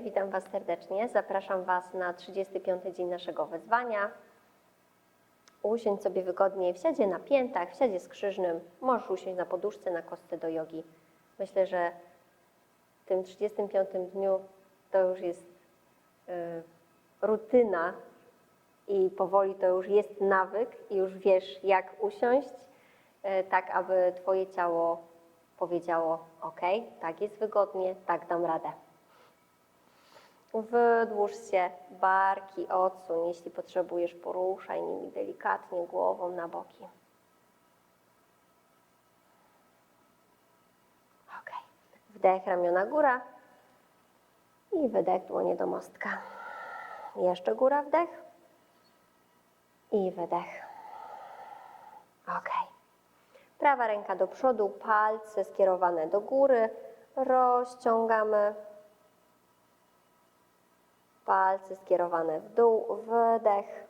witam Was serdecznie. Zapraszam Was na 35. dzień naszego wyzwania. Usiądź sobie wygodnie w siadzie na piętach, w siadzie skrzyżnym. Możesz usiąść na poduszce, na kostce do jogi. Myślę, że w tym 35. dniu to już jest y, rutyna i powoli to już jest nawyk i już wiesz, jak usiąść, y, tak aby Twoje ciało powiedziało: OK, tak jest wygodnie, tak dam radę. Wydłuż się, barki odsuń, jeśli potrzebujesz, poruszaj nimi delikatnie głową na boki. Ok. Wdech, ramiona góra i wydech, dłonie do mostka. Jeszcze góra, wdech i wydech. Ok. Prawa ręka do przodu, palce skierowane do góry, rozciągamy palce skierowane w dół, wydech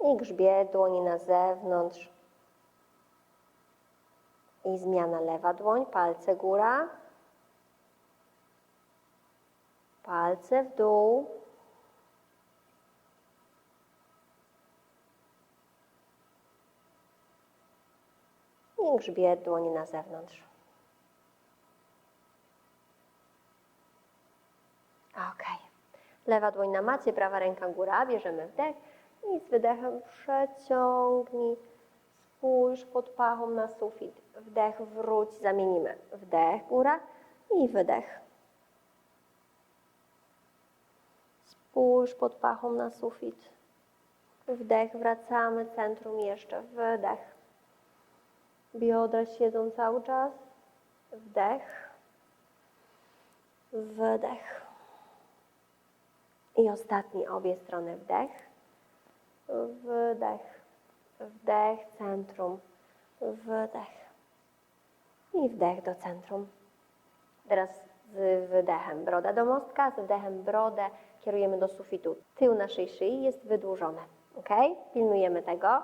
i grzbiet, dłoni na zewnątrz. I zmiana lewa dłoń, palce góra, palce w dół, i grzbiet, dłoni na zewnątrz. Ok. Lewa dłoń na macie, prawa ręka góra. Bierzemy wdech i z wydechem przeciągnij. Spójrz pod pachą na sufit. Wdech, wróć, zamienimy. Wdech, góra i wydech. Spójrz pod pachą na sufit. Wdech, wracamy, centrum jeszcze. Wydech. Biodra siedzą cały czas. Wdech. Wydech. I ostatni, obie strony wdech, wydech, wdech, centrum, wydech i wdech do centrum. Teraz z wydechem broda do mostka, z wdechem brodę kierujemy do sufitu. Tył naszej szyi jest wydłużony. Ok? Pilnujemy tego.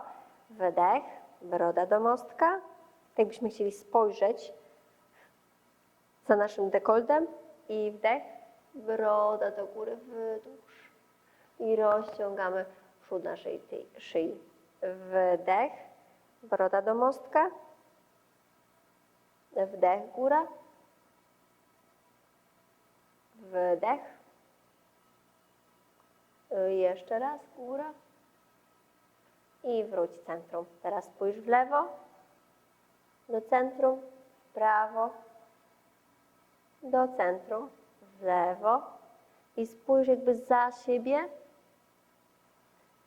Wydech, broda do mostka. Tak jakbyśmy chcieli spojrzeć za naszym dekoltem i wdech, broda do góry, wydłuż. I rozciągamy przód naszej szyi. Wdech, broda do mostka. Wdech, góra. Wdech. Jeszcze raz, góra. I wróć centrum. Teraz spójrz w lewo, do centrum, prawo, do centrum, lewo i spójrz jakby za siebie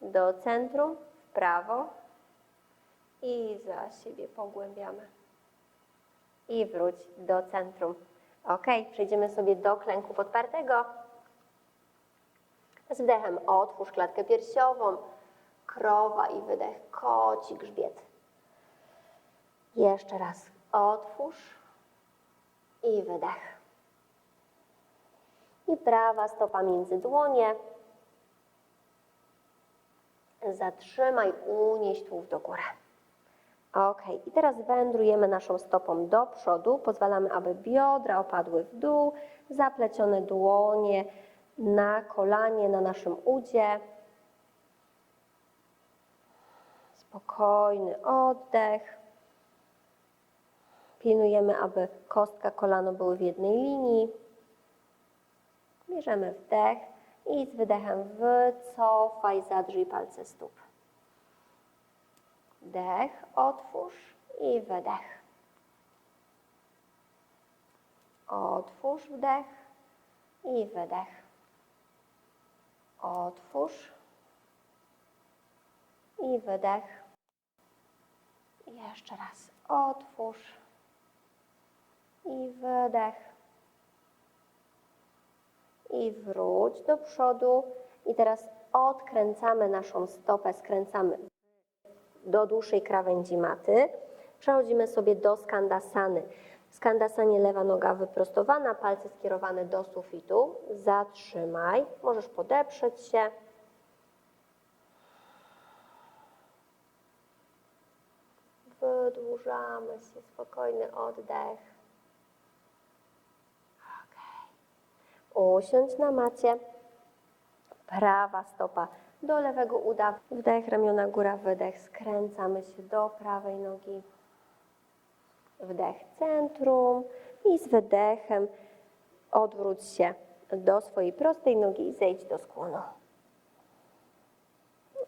do centrum, w prawo i za siebie pogłębiamy. I wróć do centrum. Ok, przejdziemy sobie do klęku podpartego. Z wdechem otwórz klatkę piersiową, krowa i wydech, koci grzbiet. Jeszcze raz otwórz i wydech i prawa stopa między dłonie. Zatrzymaj, unieś tułów do góry. Ok, i teraz wędrujemy naszą stopą do przodu. Pozwalamy, aby biodra opadły w dół, zaplecione dłonie na kolanie, na naszym udzie. Spokojny oddech. Pilnujemy, aby kostka kolano były w jednej linii. Bierzemy wdech i z wydechem wycofaj, zadrzyj palce stóp. Wdech, otwórz i wydech. Otwórz wdech i wydech. Otwórz i wydech. Jeszcze raz. Otwórz i wydech i wróć do przodu. I teraz odkręcamy naszą stopę, skręcamy do dłuższej krawędzi maty. Przechodzimy sobie do skandasany. Skandasanie lewa noga wyprostowana, palce skierowane do sufitu. Zatrzymaj. Możesz podeprzeć się. Wydłużamy się, spokojny oddech. Usiądź na macie. Prawa stopa do lewego uda. Wdech, ramiona góra, wydech. Skręcamy się do prawej nogi. Wdech centrum i z wydechem odwróć się do swojej prostej nogi i zejdź do skłonu.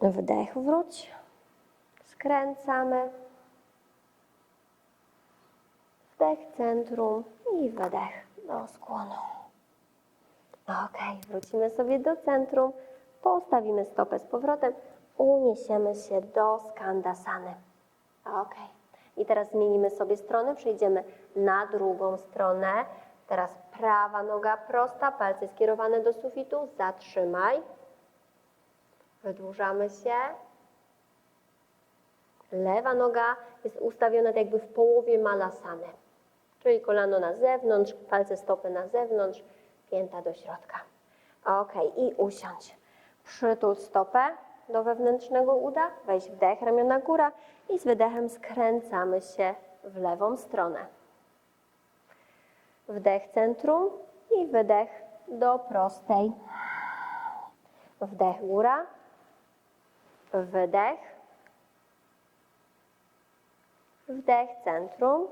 Wdech wróć. Skręcamy. Wdech centrum i wydech do skłonu. Ok, wrócimy sobie do centrum, postawimy stopę z powrotem, uniesiemy się do skandasany. Ok, i teraz zmienimy sobie stronę, przejdziemy na drugą stronę. Teraz prawa noga prosta, palce skierowane do sufitu, zatrzymaj. Wydłużamy się. Lewa noga jest ustawiona tak jakby w połowie malasany, czyli kolano na zewnątrz, palce stopy na zewnątrz, pięta do środka. Ok, i usiądź. Przytul stopę do wewnętrznego uda, weź wdech, ramiona góra i z wydechem skręcamy się w lewą stronę. Wdech centrum i wydech do prostej. Wdech góra, wydech, wdech centrum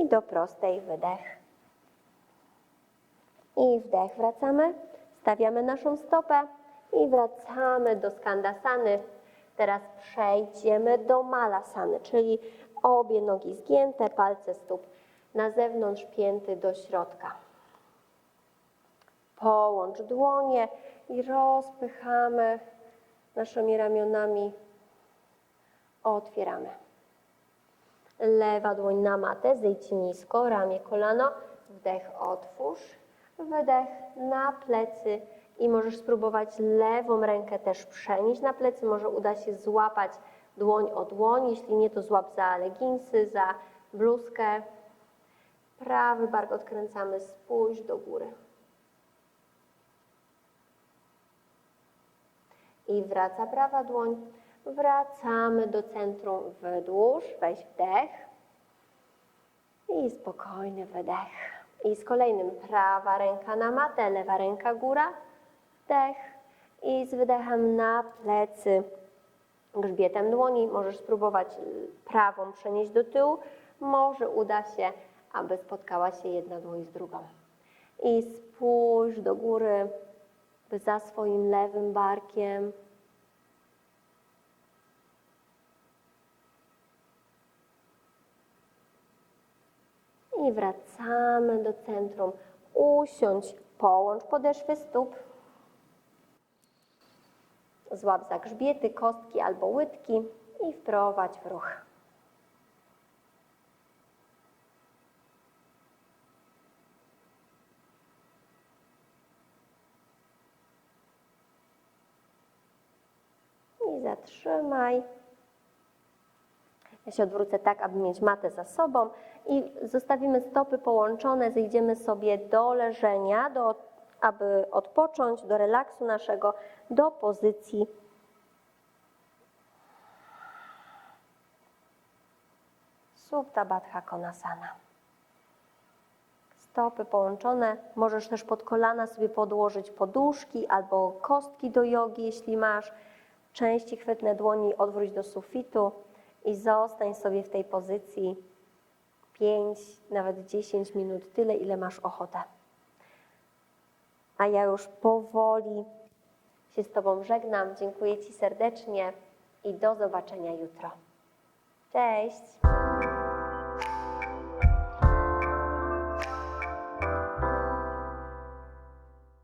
i do prostej wydech. I wdech wracamy, stawiamy naszą stopę i wracamy do skandasany. Teraz przejdziemy do malasany, czyli obie nogi zgięte, palce stóp na zewnątrz, pięty do środka. Połącz dłonie i rozpychamy naszymi ramionami. Otwieramy. Lewa dłoń na matę, zejdź nisko, ramię, kolano. Wdech, otwórz. Wydech na plecy i możesz spróbować lewą rękę też przenieść na plecy. Może uda się złapać dłoń o dłoń. Jeśli nie, to złap za leginsy, za bluzkę. Prawy bark odkręcamy, spójrz do góry. I wraca prawa dłoń. Wracamy do centrum, wydłuż, weź wdech. I spokojny wydech. I z kolejnym prawa ręka na matę, lewa ręka góra, wdech. I z wydechem na plecy, grzbietem dłoni. Możesz spróbować prawą przenieść do tyłu. Może uda się, aby spotkała się jedna dłoń z drugą. I spójrz do góry, za swoim lewym barkiem. I wracamy do centrum. Usiądź, połącz podeszwy stóp. Złap za grzbiety, kostki albo łydki i wprowadź w ruch. I zatrzymaj. Ja się odwrócę tak, aby mieć matę za sobą i zostawimy stopy połączone, zejdziemy sobie do leżenia, do, aby odpocząć, do relaksu naszego, do pozycji Supta Baddha Konasana. Stopy połączone, możesz też pod kolana sobie podłożyć poduszki albo kostki do jogi, jeśli masz. Części chwytne dłoni odwróć do sufitu i zostań sobie w tej pozycji 5, nawet 10 minut, tyle ile masz ochotę. A ja już powoli się z Tobą żegnam. Dziękuję Ci serdecznie i do zobaczenia jutro. Cześć!